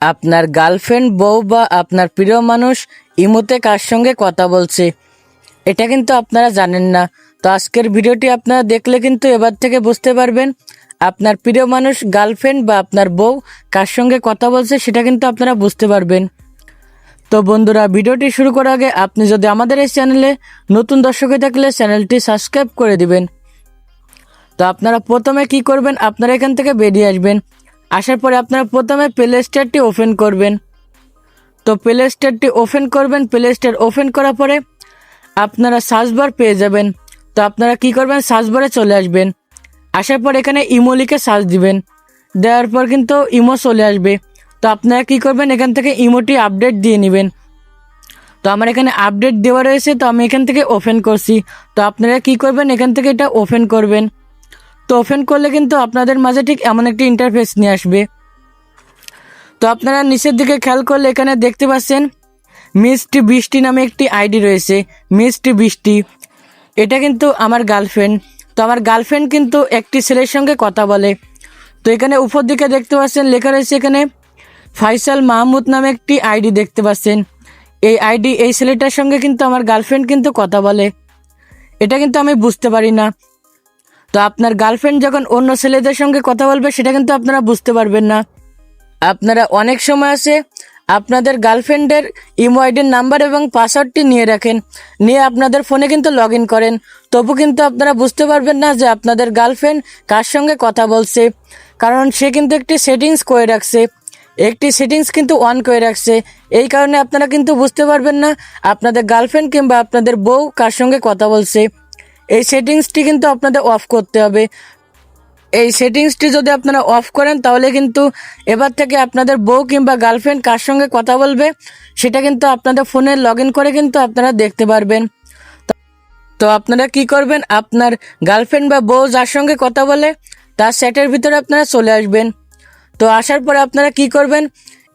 আপনার গার্লফ্রেন্ড, বউ বা আপনার প্রিয় মানুষ ইমোতে কার সঙ্গে কথা বলছে? এটা কিন্তু আপনারা জানেন না। তো আজকের ভিডিওটি আপনারা দেখলে কিন্তু এবার থেকে বুঝতে পারবেন, আপনার প্রিয় মানুষ, গার্লফ্রেন্ড বা আপনার বউ কার সঙ্গে কথা বলছে সেটা কিন্তু আপনারা বুঝতে পারবেন। তো বন্ধুরা, ভিডিওটি শুরু করার আগে আপনি যদি আমাদের এই চ্যানেলে নতুন দর্শক থাকলে চ্যানেলটি সাবস্ক্রাইব করে দিবেন। তো আপনারা প্রথমে কি করবেন? আপনারা এখান থেকে বেরিয়ে আসবেন। আসার পরে আপনারা প্রথমে প্লে স্টোরটি ওপেন করবেন। তো প্লে স্টোরটি ওপেন করবেন। প্লে স্টোর ওপেন করার পরে আপনারা সার্চ বার পেয়ে যাবেন। তো আপনারা কি করবেন? সার্চ বারে চলে আসবেন। আসার পর এখানে ইমো লিখে সার্চ দিবেন। দেওয়ার পর কিন্তু ইমো চলে আসবে। তো আপনারা কি করবেন? এখান থেকে ইমোটি আপডেট দিয়ে নেবেন। তো আমার এখানে আপডেট দেওয়া রয়েছে। তো আমি এখান থেকে ওপেন করছি। তো আপনারা কি করবেন? এখান থেকে এটা ওপেন করবেন। তো ওপেন করলে কিন্তু আপনাদের মাঝে ঠিক এমন একটি ইন্টারফেস নিয়ে আসবে। তো আপনারা নিচের দিকে খেয়াল করলে এখানে দেখতে পাচ্ছেন মিষ্টি বৃষ্টি নামে একটি আইডি রয়েছে, মিষ্টি বৃষ্টি। এটা কিন্তু আমার গার্লফ্রেন্ড তো আমার গার্লফ্রেন্ড কিন্তু একটি ছেলের সঙ্গে কথা বলে। তো এখানে উপর দিকে দেখতে পাচ্ছেন, লেখা রয়েছে এখানে, ফাইসাল মাহমুদ নামে একটি আইডি দেখতে পাচ্ছেন। এই আইডি এই ছেলেটার সঙ্গে কিন্তু আমার গার্লফ্রেন্ড কিন্তু কথা বলে। এটা কিন্তু আমি বুঝতে পারি না। তো আপনার গার্লফ্রেন্ড যখন অন্য ছেলেদের সঙ্গে কথা বলবে, সেটা কিন্তু আপনারা বুঝতে পারবেন না। আপনারা অনেক সময় আছে আপনাদের গার্লফ্রেন্ডের ইমো আইডির নাম্বার এবং পাসওয়ার্ডটি নিয়ে রাখেন। নিয়ে আপনাদের ফোনে কিন্তু লগ ইন করেন। তবু কিন্তু আপনারা বুঝতে পারবেন না যে আপনাদের গার্লফ্রেন্ড কার সঙ্গে কথা বলছে। কারণ সে কিন্তু একটি সেটিংস করে রাখছে। একটি সেটিংস কিন্তু অন করে রাখছে। এই কারণে আপনারা কিন্তু বুঝতে পারবেন না আপনাদের গার্লফ্রেন্ড কিংবা আপনাদের বউ কার সঙ্গে কথা বলছে। এই সেটিংসটি কিন্তু আপনাদের অফ করতে হবে। এই সেটিংসটি যদি আপনারা অফ করেন, তাহলে কিন্তু এবার থেকে আপনাদের বউ কিংবা গার্লফ্রেন্ড কার সঙ্গে কথা বলবে, সেটা কিন্তু আপনাদের ফোনে লগ করে কিন্তু আপনারা দেখতে পারবেন। তো আপনারা কি করবেন? আপনার গার্লফ্রেন্ড বা বউ যার সঙ্গে কথা বলে, তার সেটের ভিতরে আপনারা চলে আসবেন। তো আসার পরে আপনারা কি করবেন?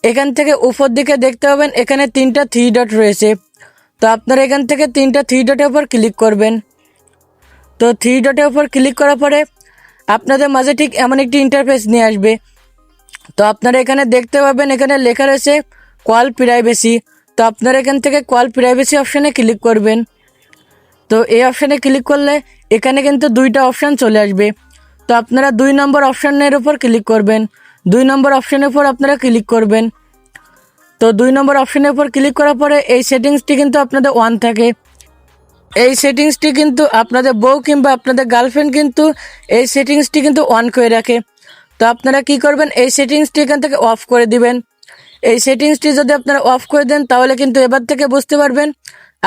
এখান থেকে উপর দিকে দেখতে পাবেন, এখানে তিনটা থ্রি ডট রয়েছে। তো আপনারা এখান থেকে তিনটা থ্রি ডটের উপর ক্লিক করবেন। তো থ্রি ডটের উপর ক্লিক করার পরে আপনাদের মাঝে ঠিক এমন একটি ইন্টারফেস নিয়ে আসবে। তো আপনারা এখানে দেখতে পাবেন, এখানে লেখা রয়েছে কল প্রাইভেসি তো আপনারা এখান থেকে কল প্রাইভেসি অপশানে ক্লিক করবেন। তো এই অপশানে ক্লিক করলে এখানে কিন্তু দুইটা অপশান চলে আসবে। তো আপনারা দুই নম্বর অপশানের উপর ক্লিক করবেন। দুই নম্বর অপশানের উপর আপনারা ক্লিক করবেন। তো দুই নম্বর অপশানের উপর ক্লিক করার পরে এই সেটিংসটি কিন্তু আপনাদের ওয়ান থাকে। এই সেটিংসটি কিন্তু আপনাদের বউ কিংবা আপনাদের গার্লফ্রেন্ড কিন্তু এই সেটিংসটি কিন্তু অন করে রাখে। তো আপনারা কি করবেন? এই সেটিংসটি এখান থেকে অফ করে দিবেন। এই সেটিংসটি যদি আপনারা অফ করে দেন, তাহলে কিন্তু এবার থেকে বুঝতে পারবেন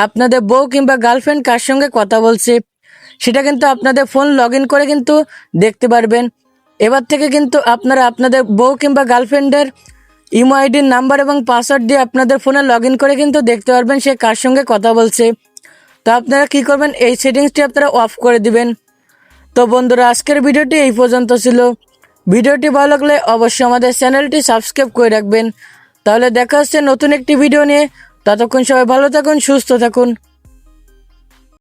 আপনাদের বউ কিংবা গার্লফ্রেন্ড কার সঙ্গে কথা বলছে। সেটা কিন্তু আপনাদের ফোন লগ করে কিন্তু দেখতে পারবেন। এবার থেকে কিন্তু আপনারা আপনাদের বউ কিংবা গার্লফ্রেন্ডের ইমো আইডির নাম্বার এবং পাসওয়ার্ড দিয়ে আপনাদের ফোনে লগ করে কিন্তু দেখতে পারবেন সে কার সঙ্গে কথা বলছে। তো আপনারা কি করবেন? এই সেটিংসটি আপনারা অফ করে দিবেন। তো বন্ধুরা, আজকের ভিডিওটি এই পর্যন্ত ছিল। ভিডিওটি ভালো লাগলে অবশ্যই আমাদের চ্যানেলটি সাবস্ক্রাইব করে রাখবেন। তাহলে দেখা হচ্ছে নতুন একটি ভিডিও নিয়ে। ততক্ষণ সবাই ভালো থাকুন, সুস্থ থাকুন।